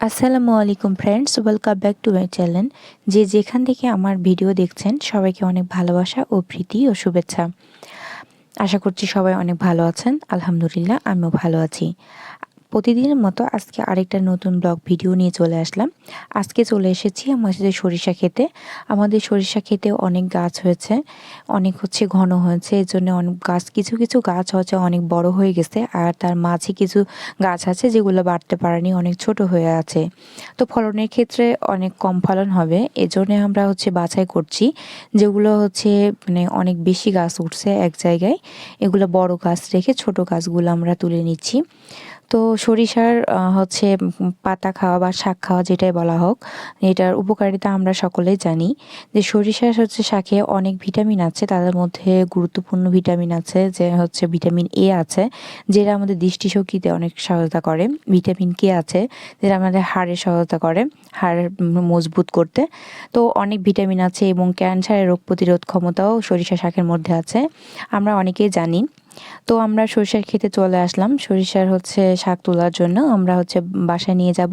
আসসালামু আলাইকুম friends welcome back to my channel যে যেখান থেকে আমার ভিডিও দেখছেন, সবাইকে অনেক ভালোবাসা ও প্রীতি ও শুভেচ্ছা। আশা করছি সবাই অনেক ভালো আছেন। আলহামদুলিল্লাহ, আমিও ভালো আছি। প্রতিদিনের মতো আজকে আরেকটা নতুন ব্লগ ভিডিও নিয়ে চলে আসলাম। আজকে চলে এসেছি আমাদের সরিষা খেতে। আমাদের সরিষা খেতে অনেক গাছ হয়েছে, অনেক হচ্ছে ঘন হয়েছে, এর জন্য অনেক গাছ, কিছু কিছু গাছ হচ্ছে অনেক বড় হয়ে গেছে, আর তার মাঝে কিছু গাছ আছে যেগুলো বাড়তে পারেনি, অনেক ছোট হয়ে আছে। তো ফলনের ক্ষেত্রে অনেক কম ফলন হবে এজন্য আমরা হচ্ছে বাছাই করছি, যেগুলো হচ্ছে মানে অনেক বেশি গাছ উঠছে এক জায়গায়, এগুলো বড় গাছ রেখে ছোট গাছগুলো আমরা তুলে নিচ্ছি। তো সরিষার হচ্ছে পাতা খাওয়া বা শাক খাওয়া যেটাই বলা হোক, এটার উপকারিতা আমরা সকলেই জানি। যে সরিষার হচ্ছে শাকে অনেক ভিটামিন আছে, তাদের মধ্যে গুরুত্বপূর্ণ ভিটামিন আছে, যে হচ্ছে ভিটামিন এ আছে, যেটা আমাদের দৃষ্টিশক্তিতে অনেক সহায়তা করে। ভিটামিন কে আছে, যেটা আমাদের হাড়ে সহায়তা করে, হাড় মজবুত করতে। তো অনেক ভিটামিন আছে এবং ক্যান্সারের রোগ প্রতিরোধ ক্ষমতাও সরিষা শাকের মধ্যে আছে। আমরা অনেকেই জানি। তো আমরা সরিষার খেতে চলে আসলাম। সরিষার হচ্ছে শাক তোলার জন্য আমরা হচ্ছে বাসায় নিয়ে যাব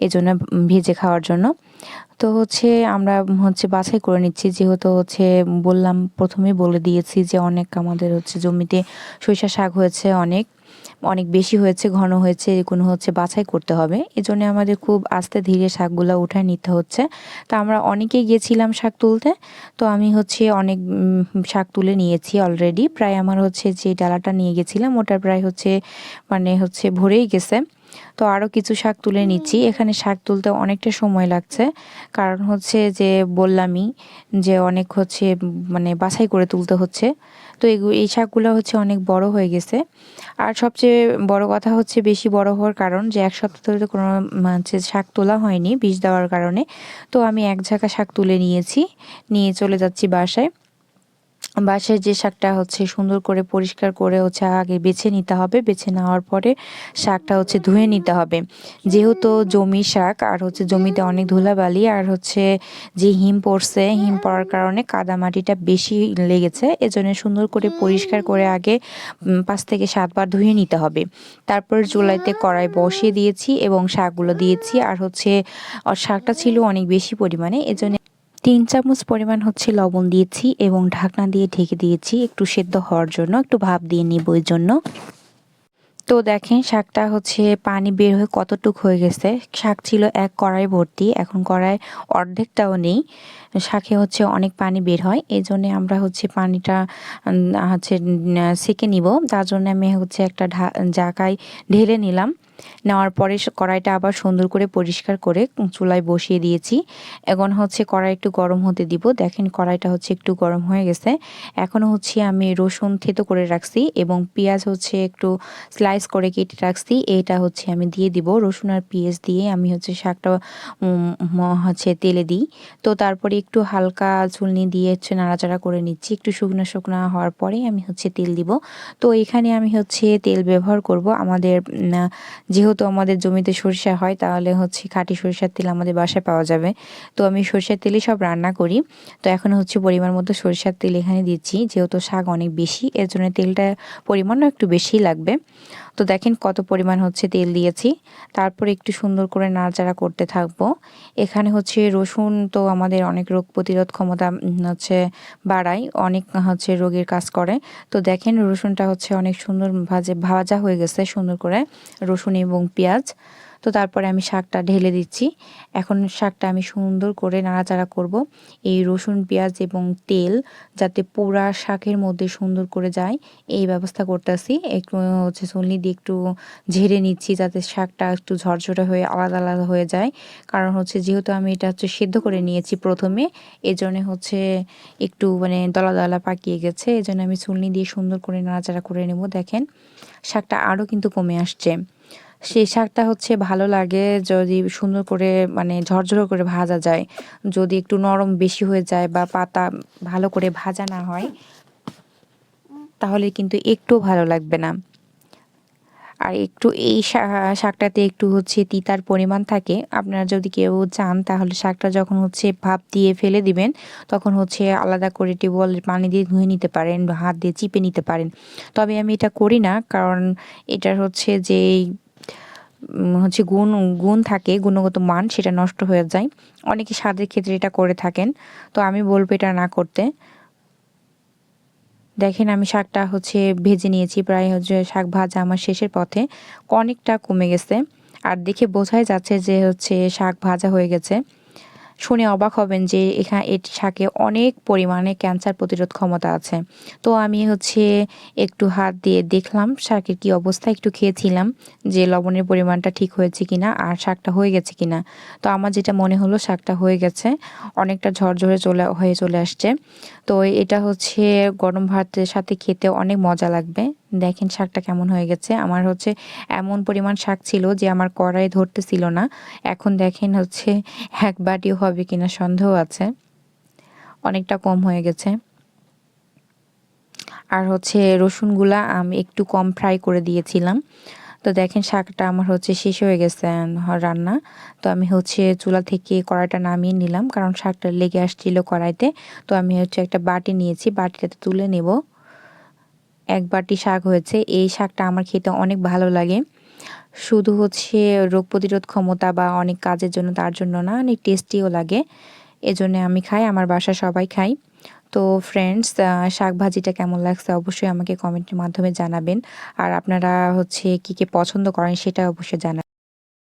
এজন্য ভেজে খাওয়ার জন্য। তো হচ্ছে আমরা হচ্ছে বাছাই করে নিচ্ছি। যেহেতু হচ্ছে বললাম প্রথমে বলে দিয়েছি যে অনেক আমাদের হচ্ছে জমিতে সরিষা শাক হয়েছে অনেক। অনেক বেশি হয়েছে, ঘন হয়েছে, এগুলো হচ্ছে বাছাই করতে হবে। এজন্য আমাদের খুব আস্তে ধীরে শাকগুলো উঠায় নিতে হচ্ছে। তো আমরা অনেকেই গিয়েছিলাম শাক তুলতে, তো আমি হচ্ছে অনেক শাক তুলে নিয়েছি অলরেডি প্রায় আমার হচ্ছে যে ডালাটা নিয়ে গেছিলাম, ওটা প্রায় হচ্ছে মানে হচ্ছে ভরেই গেছে। তো আরও কিছু শাক তুলে নিচ্ছি। এখানে শাক তুলতে অনেকটা সময় লাগছে। কারণ হচ্ছে যে বললামই যে অনেক হচ্ছে মানে বাছাই করে তুলতে হচ্ছে। তো এই শাকগুলো হচ্ছে অনেক বড় হয়ে গেছে। আর সবচেয়ে বড় কথা হচ্ছে বেশি বড় হওয়ার কারণ যে এক সপ্তাহ ধরে কোনো হচ্ছে শাক তোলা হয়নি বিষ দেওয়ার কারণে। তো আমি এক ঝাঁকা শাক তুলে নিয়েছি নিয়ে চলে যাচ্ছি বাসায়। বাসায় যে শাকটা হচ্ছে সুন্দর করে পরিষ্কার করে হচ্ছে আগে বেছে নিতে হবে, বেছে নেওয়ার পরে শাকটা হচ্ছে ধুয়ে নিতে হবে। যেহেতু জমি শাক, আর হচ্ছে জমিতে অনেক ধুলাবালি, আর হচ্ছে যে হিম পড়ছে, হিম পড়ার কারণে কাদা মাটিটা বেশি লেগেছে, এজন্য সুন্দর করে পরিষ্কার করে আগে পাঁচ থেকে সাতবার ধুয়ে নিতে হবে। তারপর চুলাইতে কড়াই বসিয়ে দিয়েছি এবং শাকগুলো দিয়েছি, আর হচ্ছে শাকটা ছিল অনেক বেশি পরিমাণে, এজন্য তিন চামচ পরিমাণ হচ্ছে লবণ দিয়েছি এবং ঢাকনা দিয়ে ঢেকে দিয়েছি। একটু সেদ্ধ হওয়ার জন্য, একটু ভাপ দিয়ে নিব ওই জন্য। তো দেখেন, শাকটা হচ্ছে পানি বের হয়ে কতটুক হয়ে গেছে। শাক ছিল এক কড়াই ভর্তি, এখন কড়াই অর্ধেকটাও নেই। শাকে হচ্ছে অনেক পানি বের হয়, এই জন্যে আমরা হচ্ছে পানিটা হচ্ছে সেকে নিব। তার জন্য আমি হচ্ছে একটা ঢা, জাকায় ঢেলে নিলাম। নেওয়ার পরে কড়াইটা আবার সুন্দর করে পরিষ্কার করে চুলায় বসিয়ে দিয়েছি। এখন হচ্ছে কড়াই একটু গরম হতে দিব। দেখেন কড়াইটা হচ্ছে একটু গরম হয়ে গেছে। এখনও হচ্ছে আমি রসুন থেতো করে রাখছি এবং পেঁয়াজ হচ্ছে একটু স্লাইস করে কেটে রাখছি। এটা হচ্ছে আমি দিয়ে দিব। রসুন আর পেঁয়াজ দিয়ে আমি হচ্ছে শাকটা হচ্ছে তেলে দিই। তো তারপরে একটু হালকা চুলনি দিয়ে হচ্ছে নাড়াচাড়া করে নিচ্ছি। একটু শুকনো শুকনো হওয়ার পরেই আমি হচ্ছে তেল দিব। তো এখানে আমি হচ্ছে তেল ব্যবহার করব। আমাদের যেহেতু আমাদের জমিতে সরিষা হয়, তাহলে হচ্ছে খাঁটি সরিষার তেল আমাদের বাসায় পাওয়া যাবে। তো আমি সরিষার তেলই সব রান্না করি। তো এখন হচ্ছে পরিমাণ মতো সরিষার তেল এখানে দিচ্ছি। যেহেতু শাক অনেক বেশি, এর জন্য তেলটা পরিমাণও একটু বেশি লাগবে। তো দেখেন কত পরিমাণ হচ্ছে তেল দিয়েছি। তারপর একটু সুন্দর করে নাড়াচাড়া করতে থাকব। এখানে হচ্ছে রসুন তো আমাদের অনেক রোগ প্রতিরোধ ক্ষমতা হচ্ছে বাড়ায়, অনেক হচ্ছে রোগের কাজ করে। তো দেখেন রসুনটা হচ্ছে অনেক সুন্দর ভাজে, ভাজা হয়ে গেছে সুন্দর করে, রসুন এবং পেঁয়াজ। তো তারপরে আমি শাকটা ঢেলে দিচ্ছি। এখন শাকটা আমি সুন্দর করে নাড়াচাড়া করব। এই রসুন, পেঁয়াজ এবং তেল যাতে পোড়া শাকের মধ্যে সুন্দর করে যায়, এই ব্যবস্থা করতেছি। একটু হচ্ছে চলনি দিয়ে একটু ঝেড়ে নিচ্ছি যাতে শাকটা একটু ঝরঝরে হয়ে, আলাদা আলাদা হয়ে যায়। কারণ হচ্ছে যেহেতু আমি এটা হচ্ছে সেদ্ধ করে নিয়েছি প্রথমে, এজন্য হচ্ছে একটু মানে দলা দলা পাকিয়ে গেছে। এজন্য আমি চুলনি দিয়ে সুন্দর করে নাড়াচাড়া করে নেব। দেখেন, শাকটা আরও কিন্তু কমে আসছে। সেই শাকটা হচ্ছে ভালো লাগে যদি সুন্দর করে মানে ঝরঝর করে ভাজা যায়। যদি একটু নরম বেশি হয়ে যায় বা পাতা ভালো করে ভাজা না হয়, তাহলে কিন্তু একটু ভালো লাগবে না। আর একটু এই শাকটাতে একটু হচ্ছে তিতার পরিমাণ থাকে। আপনারা যদি কেউ চান, তাহলে শাকটা যখন হচ্ছে ভাপ দিয়ে ফেলে দিবেন, তখন হচ্ছে আলাদা করে টিউবওয়েল পানি দিয়ে ধুয়ে নিতে পারেন হাত দিয়ে চিপে নিতে পারেন। তবে আমি এটা করি না, কারণ এটার হচ্ছে যে হচ্ছে গুণ গুণ থাকে, গুণগত মান সেটা নষ্ট হয়ে যায়। অনেকে স্বাদের ক্ষেত্রে এটা করে থাকেন। তো আমি বলব এটা না করতে। দেখেন আমি শাকটা হচ্ছে ভেজে নিয়েছি, প্রায় হচ্ছে শাক ভাজা আমার শেষের পথে। অনেকটা কমে গেছে। আর দেখে বোঝাই যাচ্ছে যে হচ্ছে শাক ভাজা হয়ে গেছে। শুনে অবাক হবেন যে এখানে এটি শাকে অনেক পরিমাণে ক্যান্সার প্রতিরোধ ক্ষমতা আছে। তো আমি হচ্ছে একটু হাত দিয়ে দেখলাম শাকের কি অবস্থা, একটু খেয়েছিলাম যে লবণের পরিমাণটা ঠিক হয়েছে কিনা আর শাকটা হয়ে গেছে কিনা। তো আমার যেটা মনে হলো শাকটা হয়ে গেছে, অনেকটা ঝরঝরে চলে, হয়ে চলে আসছে। তো এটা হচ্ছে গরম ভাতের সাথে খেতে অনেক মজা লাগবে। দেখেন শাকটা কেমন হয়ে গেছে। আমার হচ্ছে এমন পরিমাণ শাক ছিল যে আমার কড়াই ধরতেছিল না। এখন দেখেন হচ্ছে এক বাটিও হবে কিনা সন্দেহ আছে। অনেকটা কম হয়ে গেছে। আর হচ্ছে রসুনগুলা আমি একটু কম ফ্রাই করে দিয়েছিলাম। তো দেখেন শাকটা আমার হচ্ছে শেষ হয়ে গেছে রান্না। তো আমি হচ্ছে চুলা থেকে কড়াইটা নামিয়ে নিলাম। কারণ শাকটা লেগে আসছিল কড়াইতে। তো আমি হচ্ছে একটা বাটি নিয়েছি। বাটিটাতে তুলে নেব। এক বাটি শাক হয়েছে। এই শাকটা আমার খেতে অনেক ভালো লাগে। শুধু হচ্ছে রোগ প্রতিরোধ ক্ষমতা বা অনেক কাজের জন্য তার জন্য না, অনেক টেস্টিও লাগে। এজন্য আমি খাই, আমার বাসা সবাই খাই তো ফ্রেন্ডস শাক ভাজিটা কেমন লাগছে অবশ্যই আমাকে কমেন্টের মাধ্যমে জানাবেন। আর আপনারা হচ্ছে কী কী পছন্দ করেন সেটা অবশ্যই জানাবেন।